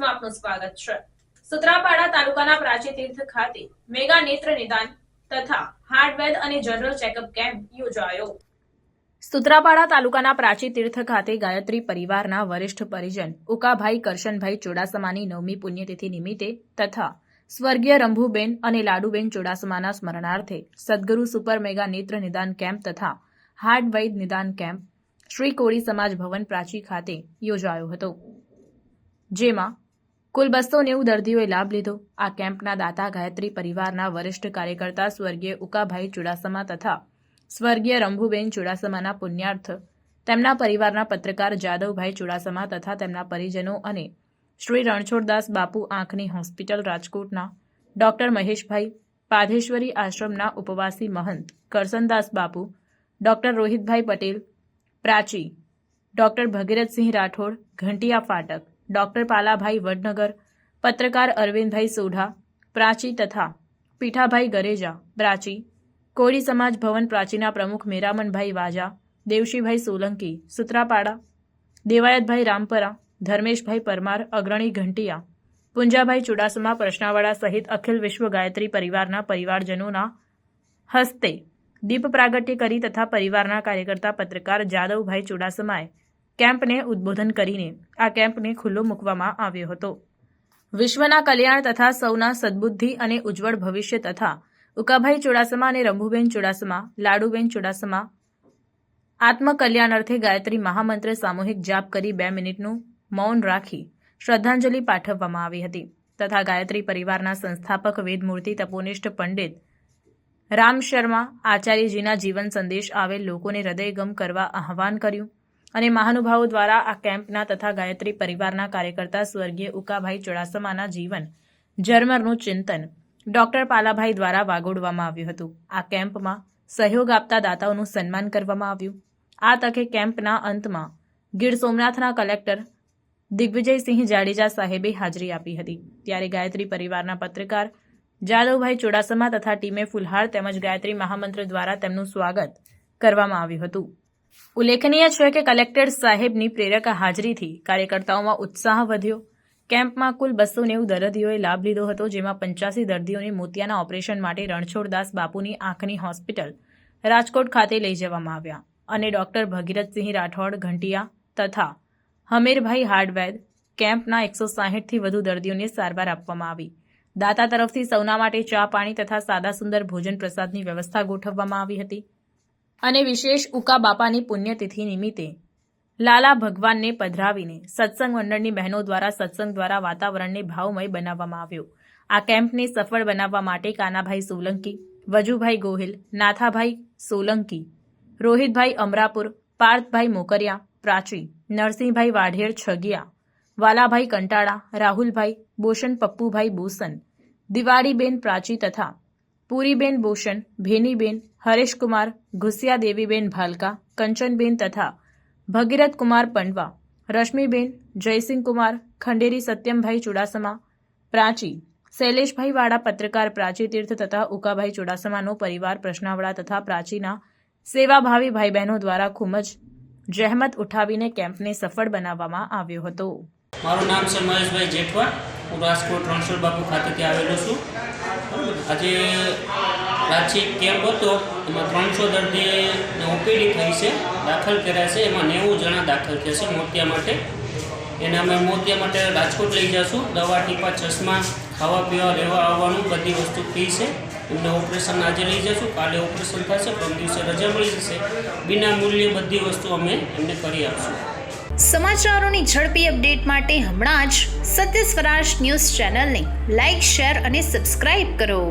ન્યૂઝમાં આપનું સ્વાગત છે. સુત્રાપાડા તાલુકાના પ્રાચી તીર્થ ખાતે મેગા નેત્ર નિદાન તથા હાર્ટવેદ અને જનરલ ચેકઅપ કેમ્પ યોજાયો. સુત્રાપાડા તાલુકાના પ્રાચી તીર્થ ખાતે ગાયત્રી પરિવારના વરિષ્ઠ પરિજન ઉકાભાઈ કરશનભાઈ ચુડાસમાની નવમી પુણ્યતિથિ નિમિત્તે તથા સ્વર્ગીય રંભુબેન અને લાડુબેન ચુડાસમાના સ્મરણાર્થે સદગુરુ સુપર મેગા નેત્ર નિદાન કેમ્પ તથા હાર્ટ વૈદ નિદાન કેમ્પ શ્રી કોળી સમાજ ભવન પ્રાચી ખાતે યોજાયો હતો. જેમાં કુલ બસો નેવું દર્દીઓએ લાભ લીધો. આ કેમ્પના દાતા ગાયત્રી પરિવારના વરિષ્ઠ કાર્યકર્તા સ્વર્ગીય ઉકાભાઈ ચુડાસમા તથા સ્વર્ગીય રંભુબેન ચુડાસમાના પુણ્યાર્થ. તેમના પરિવારના પત્રકાર જાદવભાઈ ચુડાસમા તથા તેમના પરિજનો અને શ્રી રણછોડદાસ બાપુ આંખની હોસ્પિટલ રાજકોટના ડોક્ટર મહેશભાઈ પાધેશ્વરી આશ્રમના ઉપવાસી મહંત Karsandas Bapu, doctor Rohitbhai Patel, Prachi doctor Bhagirathsinh Rathod, Ghantiya Phatak doctor Palabhai Vadnagar, પત્રકાર અરવિંદભાઈ સોઢા, પ્રાચી તથા પીઠાભાઈ ગરેજા, પ્રાચી કોળી સમાજ ભવન પ્રાચીના પ્રમુખ મેરામનભાઈ વાજા, દેવશીભાઈ સોલંકી, સુત્રાપાડા, દેવાયતભાઈ રામપરા, ધર્મેશભાઈ પરમાર, અગ્રણી ઘંટિયા, પુંજાભાઈ ચુડાસમા પ્રશ્નાવાળા સહિત અખિલ વિશ્વ ગાયત્રી પરિવારના પરિવારજનોના હસ્તે દીપ પ્રાગટ્ય કરી તથા પરિવારના કાર્યકર્તા પત્રકાર જાદવભાઈ ચુડાસમાએ કેમ્પને ઉદ્બોધન કરીને આ કેમ્પને ખુલ્લો મૂકવામાં આવ્યો હતો. વિશ્વના કલ્યાણ તથા સૌના સદબુદ્ધિ અને ઉજ્જવળ ભવિષ્ય તથા ઉકાભાઈ ચુડાસમા અને રંભુબેન ચુડાસમા, લાડુબેન ચુડાસમા, આત્મકલ્યાણ અર્થે ગાયત્રી મહામંત્ર સામૂહિક જાપ કરી બે મિનિટનું મૌન રાખી શ્રદ્ધાંજલિ પાઠવવામાં આવી હતી તથા ગાયત્રી પરિવારના સંસ્થાપક વેદમૂર્તિ તપોનિષ્ઠ પંડિત રામ શર્મા આચાર્યજીના જીવન સંદેશ આવેલ લોકોને હૃદયગમ કરવા આહવાન કર્યું. અને મહાનુભાવો દ્વારા આ કેમ્પના તથા ગાયત્રી પરિવારના કાર્યકર્તા સ્વર્ગીય ઉકાભાઈ ચુડાસમાના જીવન જર્મરનું ચિંતન ડોક્ટર પાલાભાઈ દ્વારા વાગોડવામાં આવ્યું હતું. આ કેમ્પમાં સહયોગ આપતા દાતાઓનું સન્માન કરવામાં આવ્યું. આ તકે કેમ્પના અંતમાં ગીર સોમનાથના કલેક્ટર દિગ્વિજયસિંહ જાડેજા સાહેબે હાજરી આપી હતી. ત્યારે ગાયત્રી પરિવારના પત્રકાર જાદવભાઈ ચુડાસમા તથા ટીમે ફુલહાર તેમજ ગાયત્રી મહામંત્ર દ્વારા તેમનું સ્વાગત કરવામાં આવ્યું હતું. ઉલ્લેખનીય છે કે કલેક્ટર સાહેબની પ્રેરક હાજરીથી કાર્યકર્તાઓમાં ઉત્સાહ વધ્યો. કેમ્પમાં કુલ બસો નેવું દર્દીઓએ લાભ લીધો હતો, જેમાં પંચ્યાસી દર્દીઓને મોતિયાના ઓપરેશન માટે રણછોડદાસ બાપુની આંખની હોસ્પિટલ રાજકોટ ખાતે લઈ જવામાં આવ્યા અને ડોક્ટર ભગીરથસિંહ રાઠોડ ઘંટિયા તથા હમીરભાઈ હાર્ડવેર કેમ્પના એકસો સાહીઠથી વધુ દર્દીઓને સારવાર આપવામાં આવી. દાતા તરફથી સૌના માટે ચા, પાણી તથા સાદા સુંદર ભોજન પ્રસાદની વ્યવસ્થા ગોઠવવામાં આવી હતી. અને વિશેષ ઉકા બાપાની પુણ્યતિથિ નિમિત્તે લાલા ભગવાનને પધરાવીને સત્સંગ મંડળની બહેનો દ્વારા સત્સંગ દ્વારા વાતાવરણને ભાવમય બનાવવામાં આવ્યો. આ કેમ્પને સફળ બનાવવા માટે કાનાભાઈ સોલંકી, વજુભાઈ ગોહિલ, નાથાભાઈ સોલંકી, રોહિતભાઈ અમરાપુર, પાર્થભાઈ મોકરિયા, પ્રાચી, નરસિંહભાઈ વાઢેર છગિયા, વાલાભાઈ કંટાળા, રાહુલભાઈ, બોશન પપ્પુભાઈ બોસન, દિવાળીબેન પ્રાચી તથા પુરીબેન બોશન, ભેનીબેન હરેશકુમાર ઘુસિયા દેવીબેન ભાલકા, કંચનબેન તથા ભગીરથ કુમાર પંડવા, રશ્મિબેન જયસિંહકુમાર ખંડેરી સત્યમભાઈ ચુડાસમા, પ્રાચી, શૈલેષભાઈ વાળા પત્રકાર, પ્રાચી તીર્થ તથા ઉકાભાઈ ચુડાસમાનો પરિવાર, પ્રશ્નાવડા તથા પ્રાચીના સેવાભાવી ભાઈ બહેનો દ્વારા ખૂબ જ જહેમત ઉઠાવીને કેમ્પને સફળ બનાવવામાં આવ્યો હતો. મારું નામ છે મહેશભાઈ જેઠવા. હું રાજકોટ રણછોડ બાપુ ખાતેથી આવેલો છું. આજે પ્રાચી કેમ્પ હતો, એમાં ત્રણસો દર્દીને ઓપીડી થઈ છે, દાખલ કર્યા છે, એમાં નેવું જણા દાખલ થશે મોતિયા માટે. એને અમે મોતિયા માટે રાજકોટ લઈ જઈશું દવા, ટીપા, ચશ્મા, ખાવા પીવા, રહેવા આવવાનું, બધી વસ્તુ ફ્રી છે. એમને ઓપરેશન આજે લઈ જઈશું કાલે ઓપરેશન થશે પરમ દિવસે રજા મળી જશે. વિના મૂલ્યે બધી વસ્તુ અમે એમને કરી આપશું. સમાચારોની ઝડપી અપડેટ માટે હમણાં જ સત્ય સ્વરાજ ન્યૂઝ ચેનલને લાઇક શેર અને સબસ્ક્રાઇબ કરો.